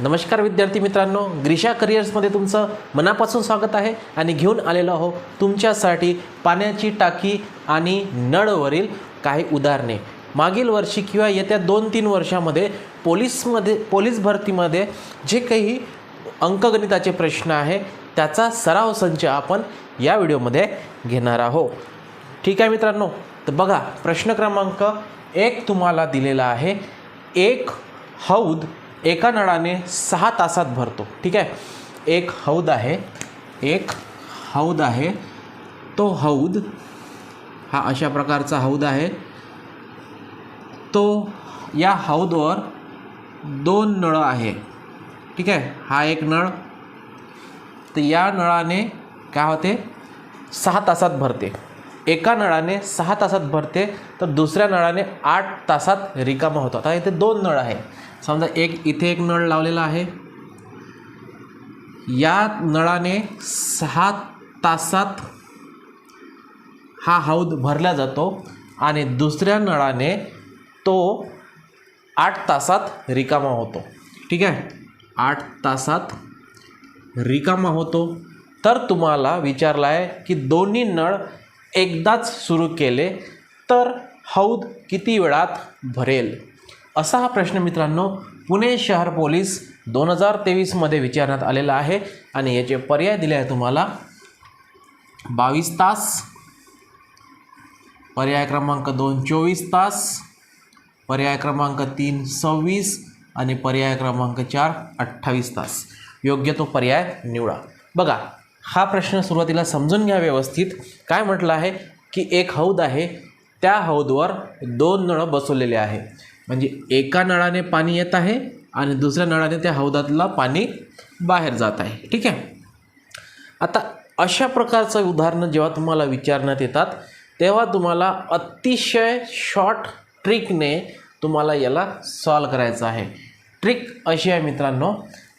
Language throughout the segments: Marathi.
नमस्कार विद्यार्थी मित्रांनो ग्रीषा करिअर्समध्ये तुमचं मनापासून स्वागत आहे आणि घेऊन आलेलो आहो तुमच्यासाठी पाण्याची टाकी आणि नळवरील काही उदाहरणे. मागील वर्षी किंवा येत्या दोन तीन वर्षामध्ये पोलीसमध्ये पोलीस भरतीमध्ये जे काही अंकगणिताचे प्रश्न आहे त्याचा सराव संच आपण या व्हिडिओमध्ये घेणार आहोत. ठीक आहे मित्रांनो तर बघा प्रश्न क्रमांक एक तुम्हाला दिलेला आहे. एक हौद एका नळाने सहा तासात भरतो. ठीक आहे? एक हौद आहे. एक हौद आहे. तो हौद हा अशा प्रकारचा हौद आहे. तो या हौदवर दोन नळं आहे. ठीक आहे? हा एक नळ. तर या नळाने काय होते? सहा तासात भरते. एका नळाने सहा तासात भरते तर दुसऱ्या नळाने आठ तासात रिकामा होतो. आता इथे दोन नळ आहे. समजा एक इथे एक नळ लावलेला आहे. या नळाने सहा तासात हा हौद भरला जातो आणि दुसऱ्या नळाने तो आठ तासात रिकामा होतो. ठीक आहे? आठ तासात रिकामा होतो. तर तुम्हाला विचारला आहे की दोन्ही नळ एकदाच सुरू केले तर हौद किती वेळात भरेल? असा हा प्रश्न मित्रांनो पुणे शहर पोलीस दोन हजार तेवीसमध्ये विचारण्यात आलेला आहे आणि याचे पर्याय दिले आहे तुम्हाला. बावीस तास पर्याय क्रमांक दोन चोवीस तास पर्याय क्रमांक तीन सव्वीस आणि पर्याय क्रमांक चार अठ्ठावीस तास. योग्य तो पर्याय निवडा. बघा हा प्रश्न सुरुवातीला समजून घ्या व्यवस्थित. काय म्हटलं आहे? की एक हौद आहे त्या हौदवर दोन नळं बसवलेले आहे. म्हणजे एका नळाने पाणी येत आहे आणि दुसऱ्या नळाने त्या हौदातला पाणी बाहेर जात आहे. ठीक आहे? आता अशा प्रकारचं उदाहरणं जेव्हा तुम्हाला विचारण्यात येतात तेव्हा तुम्हाला अतिशय शॉर्ट ट्रिकने तुम्हाला याला सॉल्व करायचं आहे. ट्रिक अशी आहे मित्रांनो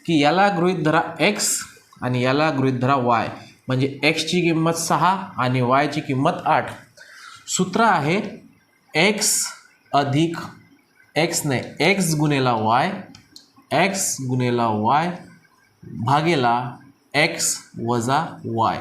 की याला गृहीत धरा एक्स आणि याला गृहीत धरा वाय म्हणजे एक्सची किंमत सहा आणि वायची किंमत आठ. सूत्र आहे एक्स अधिक एक्स नाही एक्स गुणेला वाय एक्स गुणेला वाय भागेला एक्स वजा वाय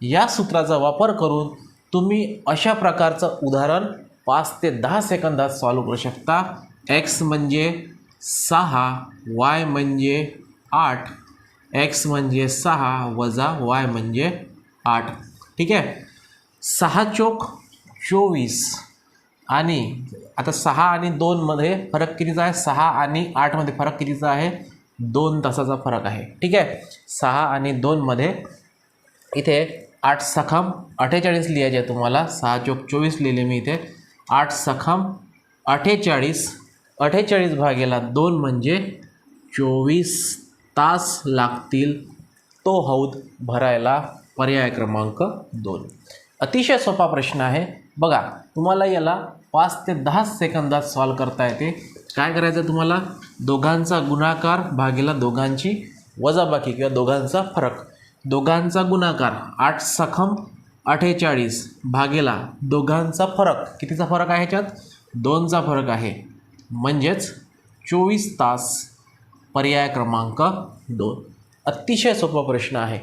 या सूत्राचा वापर करून तुम्ही अशा प्रकारचं उदाहरण पाच ते दहा सेकंदात सॉल्व करू शकता. एक्स म्हणजे सहा वाय म्हणजे आठ एक्स म्हणजे सहा वजा वाय म्हणजे आठ. ठीक आहे? सहा चोक चोवीस. आणि आता सहा आणि दोनमध्ये फरक कितीचा आहे? सहा आणि आठमध्ये फरक कितीचा आहे? दोन तासाचा फरक आहे. ठीक आहे? सहा आणि दोनमध्ये इथे आठ सखम अठ्ठेचाळीस लिहायचे आहे तुम्हाला. सहा चोक चोवीस लिहिले मी इथे. आठ सखम अठ्ठेचाळीस. अठ्ठेचाळीस भागेला दोन म्हणजे चोवीस तास लागतील तो हौद भरायला पर्याय क्रमांक दोन. अतिशय सोपा प्रश्न आहे. बघा तुम्हाला याला पाच ते दहा सेकंदात सॉल्व करता येते. काय करायचं तुम्हाला? दोघांचा गुणाकार भागीला दोघांची वजाबाकी किंवा दोघांचा फरक. दोघांचा गुणाकार आठ सखम अठ्ठेचाळीस भागेला दोघांचा फरक. कितीचा फरक आहे ह्याच्यात? दोनचा फरक आहे. म्हणजेच चोवीस तास पर्याय क्रमांक दोन. अतिशय सोपा प्रश्न आहे.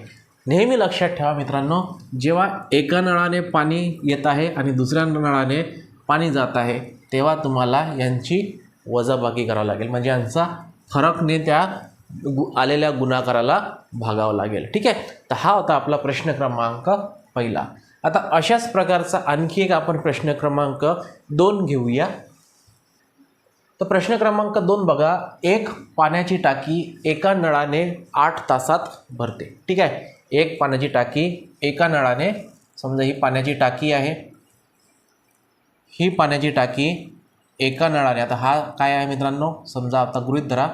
नेहमी लक्षात ठेवा मित्रांनो जेव्हा एका नळाने पाणी येत आहे आणि दुसऱ्या नळाने पाणी जात आहे तेव्हा तुम्हाला यांची वजाबाकी करावं लागेल. म्हणजे यांचा फरकने त्या गु आलेल्या गुणाकाराला भागावं लागेल. ठीक आहे? तर हा होता आपला प्रश्न क्रमांक पहिला. आता अशाच प्रकारचा आणखी एक आपण प्रश्न क्रमांक दोन घेऊया. तर प्रश्न क्रमांक दोन बघा. एक पाण्याची टाकी एका नळाने आठ तासात भरते. ठीक आहे? एक पाण्याची टाकी एका नळाने समजा ही पाण्याची टाकी आहे. ही पाण्याची टाकी एका नळाने आता हा काय आहे मित्रांनो? समजा आता गृहित धरा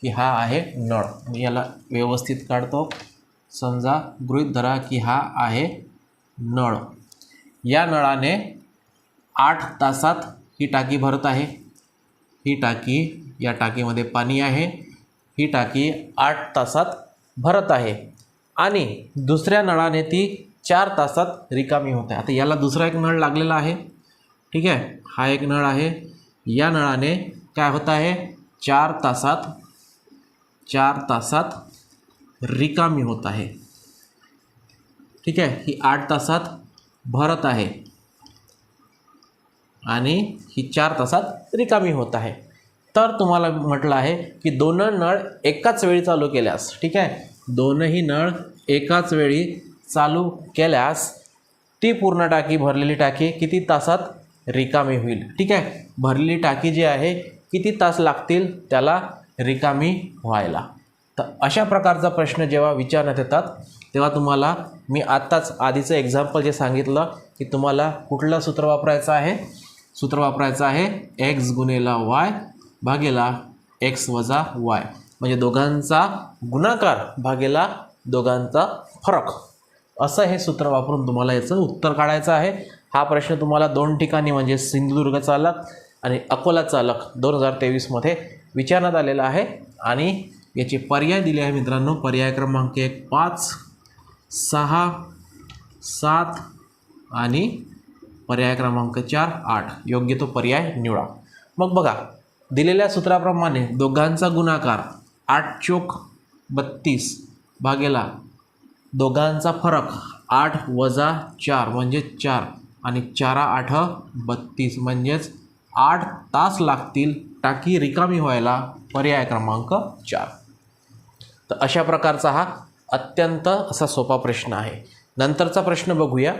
की हा आहे नळ. मी याला व्यवस्थित काढतो. समजा गृहित धरा की हा आहे नळ. या नळाने आठ तासात ही टाकी भरत आहे. ही टाकी या टाकीमध्ये पाणी आहे. ही टाकी आठ तासात भरत आहे. आणि दुसऱ्या नळाने ती चार तासात रिकामी होते. आता याला दुसरा एक नळ लागलेला आहे. ठीक आहे? हा एक नळ आहे. या नळाने काय होत आहे? चार तासात चार तासात रिकामी होत आहे. ठीक आहे? ही आठ तासात भरत आहे. आणि ही चार तासात रिकामी होत आहे. तर तुम्हाला म्हटलं आहे की दोन नळ एकाच वेळी चालू केल्यास ठीक आहे? दोनही नळ एकाच वेळी चालू केल्यास ती पूर्ण टाकी भरलेली टाकी किती तासात रिकामी होईल? ठीक आहे? भरलेली टाकी जी आहे किती तास लागतील त्याला रिकामी व्हायला? तर अशा प्रकारचा प्रश्न जेव्हा विचारण्यात येतात तेव्हा तुम्हाला मी आत्ताच आधीचं एक्झाम्पल जे सांगितलं की तुम्हाला कुठलं सूत्र वापरायचं आहे? सूत्र वापरायचं आहे एक्स गुणेला वाय भागेला एक्स वजा वाय म्हणजे दोघांचा गुणाकार भागेला दोघांचा फरक. असं हे सूत्र वापरून तुम्हाला याचं उत्तर काढायचं आहे. हा प्रश्न तुम्हाला दोन ठिकाणी म्हणजे सिंधुदुर्ग चालक आणि अकोला चालक दोन हजार तेवीसमध्ये विचारण्यात आलेला आहे. आणि याचे पर्याय दिले आहे मित्रांनो. पर्याय क्रमांक एक पाच सहा सात आणि पर्याय क्रमांक चार आठ. योग्य तो पर्याय निवडा. मग बघा दिलेल्या सूत्राप्रमाणे दोघांचा गुणाकार आठ चोक बत्तीस भागेला. दोघांचा फरक आठ वजा चार म्हणजे चार आणि चारा आठ बत्तीस म्हणजेच आठ तास लागतील टाकी रिकामी व्हायला पर्याय क्रमांक चार. तर अशा प्रकारचा हा अत्यंत असा सोपा प्रश्न आहे. नंतरचा प्रश्न बघूया.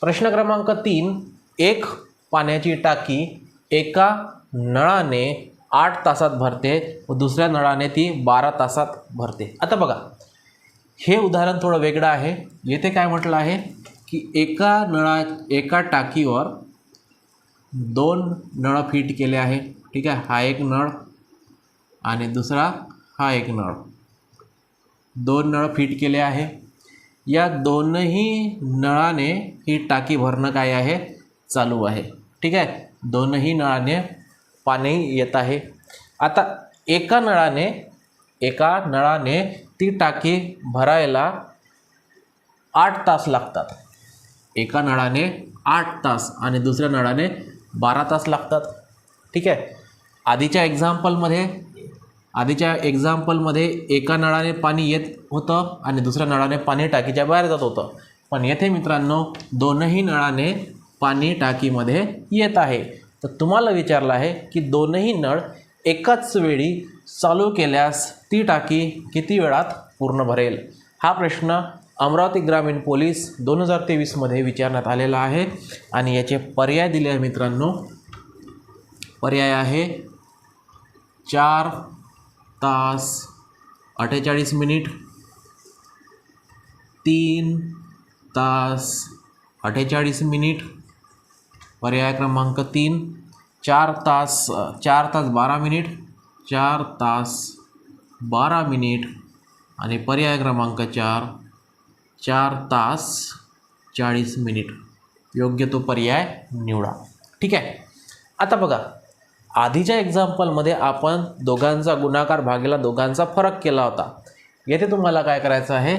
प्रश्न क्रमांक तीन एक पाण्याची टाकी एका नळाने आठ तासात भरते व दुसऱ्या नळाने ती बारा तासात भरते. आता बघा हे उदाहरण थोडं वेगळं आहे. येथे काय म्हटलं आहे की एका नळा एका टाकीवर दोन नळ फिट केले आहे. ठीक आहे हा एक नळ आणि दुसरा हा एक नळ. दोन नळ फिट केले आहे. या दोनही नळाने ही टाकी भरणं काय आहे? चालू आहे. ठीक आहे दोनही नळाने पाणी येत आहे. आता एका नळाने एका नळाने ती टाकी भरायला आठ तास लागतात. एका नळाने आठ तास आणि दुसऱ्या नळाने बारा तास लागतात. ठीक आहे? आधीच्या एक्झाम्पलमध्ये आधीच्या एक्झाम्पलमध्ये एका नळाने पाणी येत होतं आणि दुसऱ्या नळाने पाणी टाकीच्या बाहेर जात होतं. पण येथे मित्रांनो दोनही नळाने पाणी टाकीमध्ये येत आहे. तर तुम्हाला विचारलं आहे की दोनही नळ एकाच वेळी चालू केल्यास ती टाकी किती वेळात पूर्ण भरेल? हा प्रश्न अमरावती ग्रामीण पोलीस दोन हजार तेवीसमध्ये विचारण्यात आलेला आहे आणि याचे पर्याय दिले आहे मित्रांनो. पर्याय आहे चार तास अठ्ठेचाळीस मिनिट तीन तास अठ्ठेचाळीस मिनिट पर्याय क्रमांक तीन चार तास चार तास बारा मिनिट चार तास बारा मिनिट आणि पर्याय क्रमांक चार चार तास चाळीस मिनिट. योग्य तो पर्याय निवडा. ठीक आहे? आता बघा आधीच्या एक्झाम्पलमध्ये आपण दोघांचा गुणाकार भागेला दोघांचा फरक केला होता. येथे तुम्हाला काय करायचं आहे?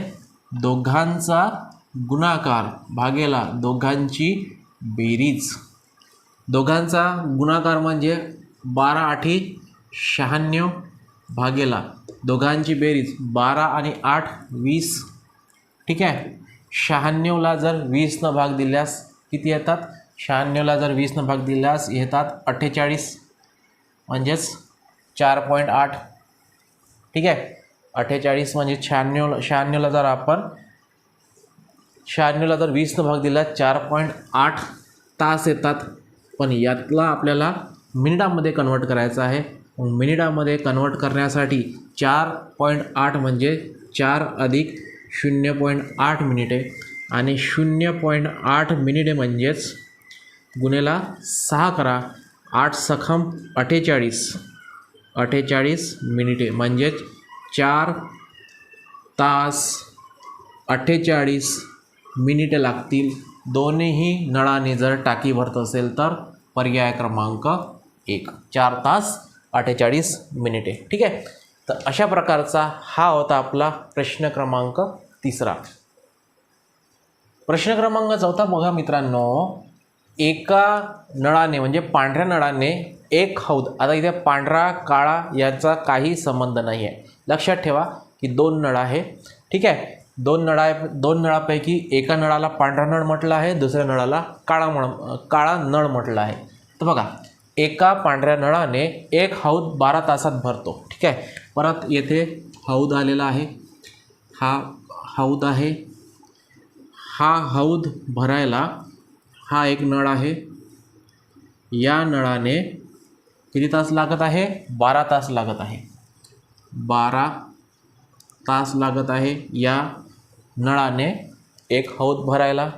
दोघांचा गुणाकार भागेला दोघांची बेरीज. दोघांचा गुणाकार म्हणजे बारा आठी शहाण्णव भागेला. दोघांची बेरीज बारा आणि आठ वीस. ठीक आहे? शहाण्णवला जर वीसनं भाग दिल्यास किती येतात? शहाण्णवला जर वीसनं भाग दिल्यास येतात अठ्ठेचाळीस. म्हणजेच चार पॉईंट आठ. ठीक आहे? अठ्ठेचाळीस म्हणजे शहाण्णव शहाण्णवला जर आपण शहाण्णवला जर वीसनं भाग दिला चार पॉईंट आठ तास येतात. पण यातला आपल्याला मिनिटामध्ये कन्वर्ट करायचं आहे. मिनिटामध्ये कन्वर्ट करण्यासाठी चार पॉईंट आठ म्हणजे चार अधिक शून्य पॉईंट आठ मिनिटे आणि शून्य पॉईंट आठ मिनिटे म्हणजेच गुन्हेला सहा करा. आठ सखम अठ्ठेचाळीस. अठ्ठेचाळीस मिनिटे म्हणजेच चार तास अठ्ठेचाळीस मिनिटे लागतील. दोन्ही नळाने जर टाकी भरत असेल तर पर्याय क्रमांक एक. चार तास अठ्ठेचाळीस मिनिटे. ठीक आहे? तर अशा प्रकारचा हा होता आपला प्रश्न क्रमांक तिसरा. प्रश्न क्रमांक चौथा बघा मित्रांनो. एका नळाने म्हणजे पांढऱ्या नळाने एक हौद आता इथे पांढरा काळा याचा काही संबंध नाही आहे लक्षात ठेवा की दोन नळ आहे. ठीक आहे? दोन नळा दोन नळापैकी एका नळाला पांढरा नळ म्हटलं आहे दुसऱ्या नळाला काळा म्हण काळा नळ म्हटलं आहे. तर बघा एका पांढऱ्या नळाने एक हौद बारा तासात भरतो ठीक आहे? परत येथे हौद आलेला आहे. हा हौद आहे. हा हौद भरायला हा एक नळ आहे. या नळाने किती तास लागत आहे? बारा तास लागत आहे. बारा तास लागत आहे या नळाने एक हौद भरायला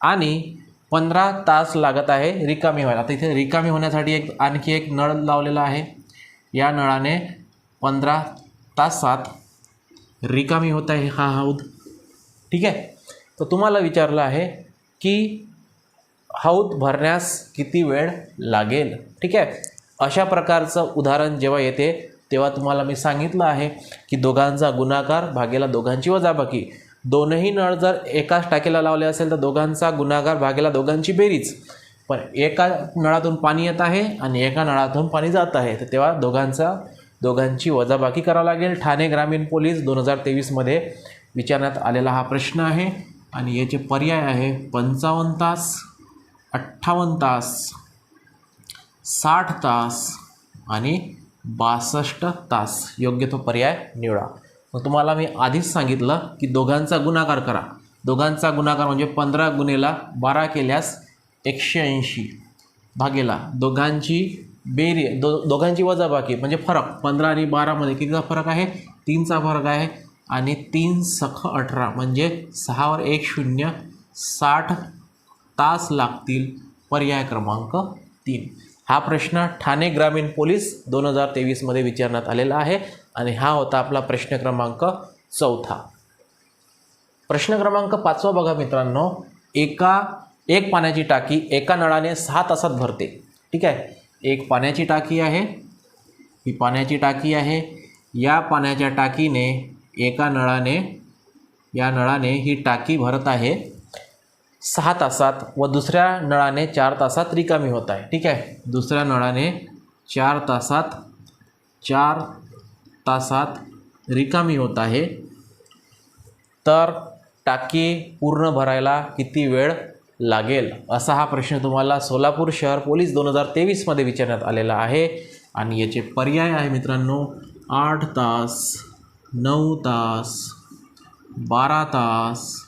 आणि पंधरा तास लागत आहे रिकामी व्हायला. आता इथे रिकामी होण्यासाठी एक आणखी एक नळ लावलेला आहे. या नळाने पंधरा तासात रिकामी होत आहे हा हौद. ठीक आहे? तर तुम्हाला विचारलं आहे की हौद भरण्यास किती वेळ लागेल? ठीक आहे? अशा प्रकारचं उदाहरण जेव्हा येते तेव्हा तुम्हाला मी सांगितलं आहे की दोघांचा गुणाकार भागेला दोघांची वजाबाकी. दोनही नळ जर एकाच टाकीला लावले असेल तर दोघांचा गुन्हागार भागेला दोघांची बेरीज. पण एका नळातून पाणी येत आहे आणि एका नळातून पाणी जात आहे. तर तेव्हा दोघांचा दोघांची वजाबाकी करावं लागेल. ठाणे ग्रामीण पोलीस दोन हजार तेवीसमध्ये विचारण्यात आलेला हा प्रश्न आहे. आणि याचे पर्याय आहे पंचावन्न तास अठ्ठावन्न तास साठ तास आणि बासष्ट तास. योग्य तो पर्याय निवडा. मग तुम्हाला मी आधीच सांगितलं की दोघांचा गुणाकार करा. दोघांचा गुणाकार म्हणजे पंधरा गुणेला बारा केल्यास एकशे ऐंशी भागेला दोघांची बेरी दो दोघांची वजाबाकी म्हणजे फरक. पंधरा आणि बारामध्ये कितीचा फरक आहे? तीनचा फरक आहे. आणि तीन सख अठरा म्हणजे सहावर एक शून्य साठ तास लागतील पर्याय क्रमांक तीन. हा प्रश्न ठाणे ग्रामीण पोलीस दोन हजार तेवीसमध्ये विचारण्यात आलेला आहे. आणि हा होता आपला प्रश्न क्रमांक चौथा. प्रश्न क्रमांक पाचवा बघा मित्रांनो. एका एक पाण्याची टाकी एका नळाने सहा तासात भरते. ठीक आहे? एक पाण्याची टाकी आहे ही पाण्याची टाकी आहे. या पाण्याच्या टाकीने एका नळाने या नळाने ही टाकी भरत आहे. सहा तासात व दुसऱ्या नळाने चार तासात रिकामी होत आहे. ठीक आहे? दुसऱ्या नळाने चार तासात चार तासात रिकामी होत आहे. तर टाकी पूर्ण भरायला किती वेळ लागेल? असा हा प्रश्न तुम्हाला सोलापूर शहर पोलीस दोन हजार तेवीसमध्ये विचारण्यात आलेला आहे. आणि याचे पर्याय आहे मित्रांनो आठ तास नऊ तास बारा तास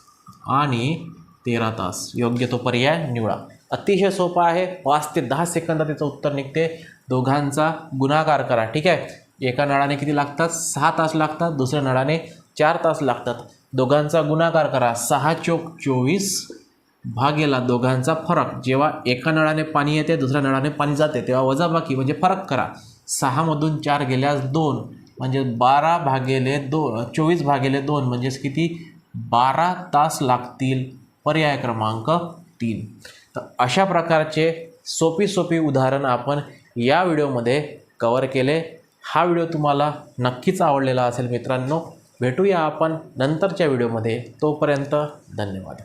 आणि तेरा तास. योग्य तो पर्याय निवडा. अतिशय सोपा आहे. पाच ते दहा सेकंदात त्याचं उत्तर निघते. दोघांचा गुणाकार करा. ठीक आहे? एका नळाने किती लागतात? सहा तास लागतात. दुसऱ्या नळाने चार तास लागतात. दोघांचा गुणाकार करा. सहा चोक चोवीस भागेला दोघांचा फरक. जेव्हा एका नळाने पाणी येते दुसऱ्या नळाने पाणी जाते तेव्हा वजाबाकी म्हणजे फरक करा. सहामधून चार गेल्यास दोन. म्हणजे बारा भागेले दो चोवीस भागेले दोन म्हणजेच किती? बारा तास लागतील. पर्याय क्रमांक तीन. तर अशा प्रकारचे सोपी सोपी उदाहरण आपण या व्हिडिओमध्ये कवर केले. हा व्हिडिओ तुम्हाला नक्कीच आवडलेला असेल मित्रांनो भेटूया आपण नंतरच्या व्हिडिओमध्ये. तोपर्यंत धन्यवाद.